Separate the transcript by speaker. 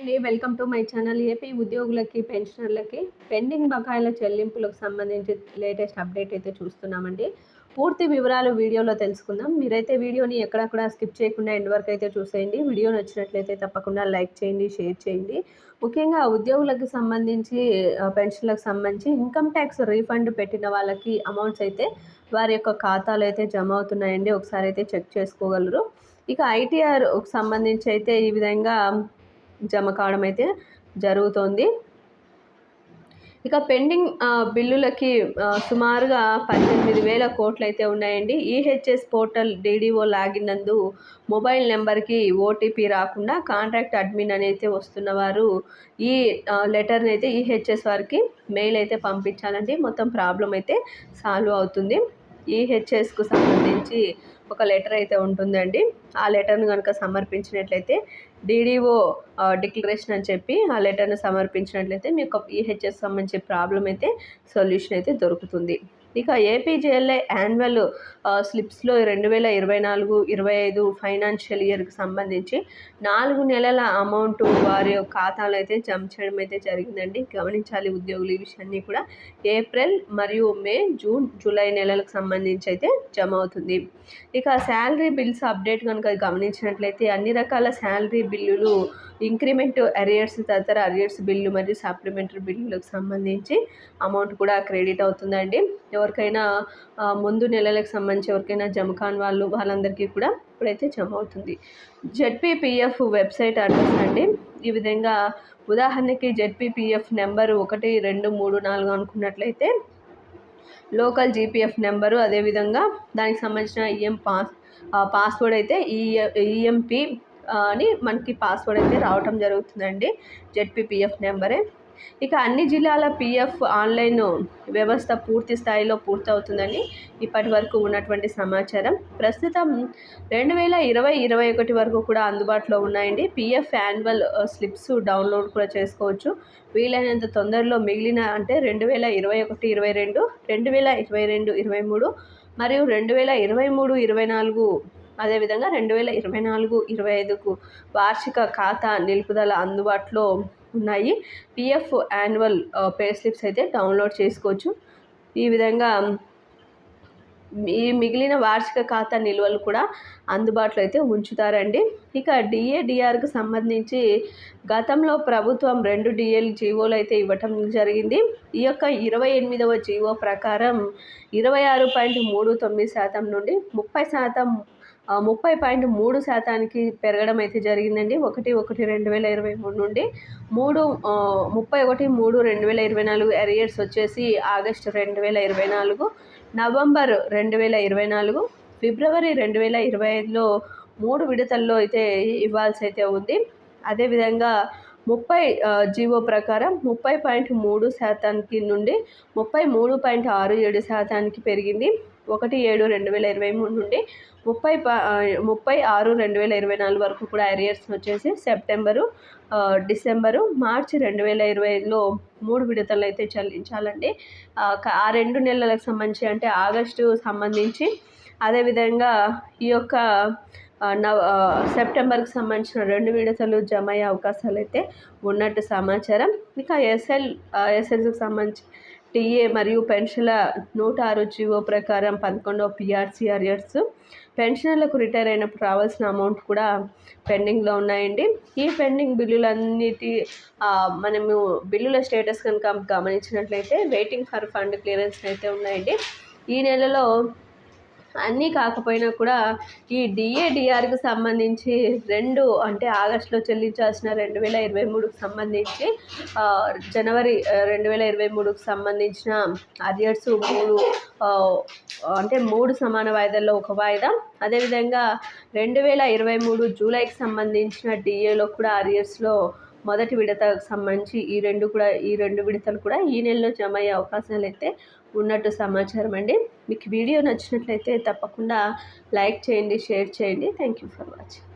Speaker 1: అండి welcome to my channel AP ఉద్యోగులకి పెన్షనర్లకి. పెండింగ్ బకాయిల చెల్లింపులకు సంబంధించి లేటెస్ట్ అప్డేట్ అయితే చూస్తున్నామండి. పూర్తి వివరాలు వీడియోలో తెలుసుకుందాం. మీరైతే వీడియోని ఎక్కడక్కడ స్కిప్ చేయకుండా ఎండ్ వరకు అయితే చూసేయండి. వీడియో నచ్చినట్లయితే తప్పకుండా లైక్ చేయండి షేర్ చేయండి. ముఖ్యంగా ఉద్యోగులకు సంబంధించి పెన్షన్లకు సంబంధించి ఇన్కమ్ ట్యాక్స్ రీఫండ్ పెట్టిన వాళ్ళకి అమౌంట్స్ అయితే వారి యొక్క ఖాతాలు అయితే జమ అవుతున్నాయండి. ఒకసారి అయితే చెక్ చేసుకోగలరు. ఇక ఐటీఆర్ సంబంధించి అయితే ఈ విధంగా జమ కావడం అయితే జరుగుతోంది. ఇక పెండింగ్ బిల్లులకి సుమారుగా పద్దెనిమిది వేల కోట్లు అయితే ఉన్నాయండి ఈహెచ్ఎస్ పోర్టల్ డీడీఓ లాగిన్ నందు మొబైల్ నెంబర్కి ఓటీపీ రాకుండా కాంట్రాక్ట్ అడ్మిన్ అనేది వస్తున్నవారు ఈ లెటర్ని అయితే ఈహెచ్ఎస్ వారికి మెయిల్ అయితే పంపించాలండి. మొత్తం ప్రాబ్లం అయితే సాల్వ్ అవుతుంది. ఈహెచ్ఎస్కు సంబంధించి ఒక లెటర్ అయితే ఉంటుందండి. ఆ లెటర్ను కనుక సమర్పించినట్లయితే డీడీఓ డిక్లరేషన్ అని చెప్పి ఆ లెటర్ను సమర్పించినట్లయితే మీకు ఈహెచ్ఎస్ సంబంధించి ప్రాబ్లం అయితే సొల్యూషన్ అయితే దొరుకుతుంది. ఇక ఏపీజేఎల్ఏ యాన్యువల్ స్లిప్స్లో రెండు వేల ఇరవై నాలుగు ఇరవై ఐదు ఫైనాన్షియల్ ఇయర్కి సంబంధించి నాలుగు నెలల అమౌంట్ వారి ఖాతాలో అయితే జమ చేయడం అయితే జరిగిందండి. గమనించాలి ఉద్యోగులు ఈ విషయాన్ని కూడా. ఏప్రిల్ మరియు మే జూన్ జూలై నెలలకు సంబంధించి అయితే జమ అవుతుంది. ఇక శాలరీ బిల్స్ అప్డేట్ కనుక గమనించినట్లయితే అన్ని రకాల శాలరీ బిల్లులు ఇంక్రిమెంట్ అరియర్స్ తదితర అరియర్స్ బిల్లు మరియు సప్లిమెంటరీ బిల్లులకు సంబంధించి అమౌంట్ కూడా క్రెడిట్ అవుతుందండి. ఎవరికైనా ముందు నెలలకు సంబంధించి ఎవరికైనా జమ కాని వాళ్ళు వాళ్ళందరికీ కూడా ఇప్పుడైతే జమ అవుతుంది. జెడ్పీపీఎఫ్ వెబ్సైట్ అడ్రస్ అండి. ఈ విధంగా ఉదాహరణకి జెడ్పీపీఎఫ్ నెంబరు ఒకటి రెండు మూడు నాలుగు అనుకున్నట్లయితే లోకల్ జీపీఎఫ్ నెంబరు అదేవిధంగా దానికి సంబంధించిన ఈఎం పాస్ పాస్వర్డ్ అయితే ఈ ఈఎంపి అని మనకి పాస్వర్డ్ అయితే రావటం జరుగుతుందండి. జెడ్పీపీఎఫ్ నెంబరే. ఇక అన్ని జిల్లాల పిఎఫ్ ఆన్లైన్ వ్యవస్థ పూర్తి స్థాయిలో పూర్తవుతుందని ఇప్పటి వరకు ఉన్నటువంటి సమాచారం. ప్రస్తుతం రెండు వేల ఇరవై ఇరవై ఒకటి వరకు కూడా అందుబాటులో ఉన్నాయండి. పిఎఫ్ యాన్యువల్ స్లిప్స్ డౌన్లోడ్ కూడా చేసుకోవచ్చు. వీలైనంత తొందరలో మిగిలిన అంటే రెండు వేల ఇరవై ఒకటి ఇరవై రెండు రెండు వేల ఇరవై రెండు ఇరవై మూడు మరియు రెండు వేల ఇరవై మూడు ఇరవై నాలుగు అదేవిధంగా రెండు వేల ఇరవై నాలుగు ఇరవై ఐదుకు వార్షిక ఖాతా నిలుపుదల అందుబాటులో ఉన్నాయి. పిఎఫ్ యాన్యువల్ పే స్లిప్స్ అయితే డౌన్లోడ్ చేసుకోవచ్చు. ఈ విధంగా ఈ మిగిలిన వార్షిక ఖాతా నిల్వలు కూడా అందుబాటులో అయితే ఉంచుతారండి. ఇక డిఏడిఆర్కు సంబంధించి గతంలో ప్రభుత్వం రెండు డిఎల్ జీవోలు అయితే ఇవ్వటం జరిగింది. ఈ యొక్క ఇరవై ఎనిమిదవ జీవో ప్రకారం ఇరవై ఆరు పాయింట్ మూడు తొమ్మిది శాతం నుండి ముప్పై శాతం ముప్పై పాయింట్ మూడు శాతానికి పెరగడం అయితే జరిగిందండి. ఒకటి ఒకటి రెండు వేల ఇరవై మూడు నుండి మూడు ముప్పై ఒకటి మూడు రెండు వేల ఇరవై నాలుగు ఎరియర్స్ వచ్చేసి ఆగస్టు రెండు వేల ఇరవై నాలుగు నవంబర్ రెండు వేల ఇరవై నాలుగు ఫిబ్రవరి రెండు వేల ఇరవై ఐదులో మూడు విడతల్లో అయితే ఇవ్వాల్సి అయితే ఉంది. అదేవిధంగా ముప్పై జీవో ప్రకారం ముప్పై పాయింట్ మూడు శాతానికి నుండి ముప్పై మూడు పాయింట్ ఆరు ఏడు శాతానికి పెరిగింది. ఒకటి ఏడు రెండు వేల ఇరవై మూడు నుండి ముప్పై ముప్పై ఆరు రెండు వేల ఇరవై నాలుగు వరకు కూడా అరియర్స్ వచ్చేసి సెప్టెంబరు డిసెంబరు మార్చి రెండు వేల ఇరవై ఐదులో మూడు విడతలు అయితే చెల్లించాలండి. ఆ రెండు నెలలకు సంబంధించి అంటే ఆగస్టు సంబంధించి అదేవిధంగా ఈ యొక్క నవ సెప్టెంబర్కి సంబంధించిన రెండు విడతలు జమ అయ్యే అవకాశాలు అయితే ఉన్నట్టు సమాచారం. ఇక ఎస్ఎల్ ఎస్ఎల్సికి సంబంధించి టీఏ మరియు పెన్షన్ల నూట ఆరు జీవో ప్రకారం పదకొండవ పిఆర్సీ అరియర్స్. పెన్షనర్లకు రిటైర్ అయినప్పుడు రావాల్సిన అమౌంట్ కూడా పెండింగ్లో ఉన్నాయండి. ఈ పెండింగ్ బిల్లులన్నిటి మనము బిల్లుల స్టేటస్ కనుక గమనించినట్లయితే వెయిటింగ్ ఫర్ ఫండ్ క్లియరెన్స్ అయితే ఉన్నాయండి. ఈ నెలలో అన్నీ కాకపోయినా కూడా ఈ డిఏడిఆర్కి సంబంధించి రెండు అంటే ఆగస్టులో చెల్లించాల్సిన రెండు వేల ఇరవై మూడుకు సంబంధించి జనవరి రెండు వేల ఇరవై మూడుకు సంబంధించిన అరియర్స్ మూడు అంటే మూడు సమాన వాయిదాల్లో ఒక వాయిదా. అదేవిధంగా రెండు వేల ఇరవై మూడు జూలైకి సంబంధించిన డిఏలో కూడా అరియర్స్లో మొదటి విడతకు సంబంధించి ఈ రెండు కూడా ఈ రెండు విడతలు కూడా ఈ నెలలో జమ అయ్యే అవకాశాలు అయితే ఉన్నట్టు సమాచారం అండి. మీకు వీడియో నచ్చినట్లయితే తప్పకుండా లైక్ చేయండి షేర్ చేయండి. Thank you for watching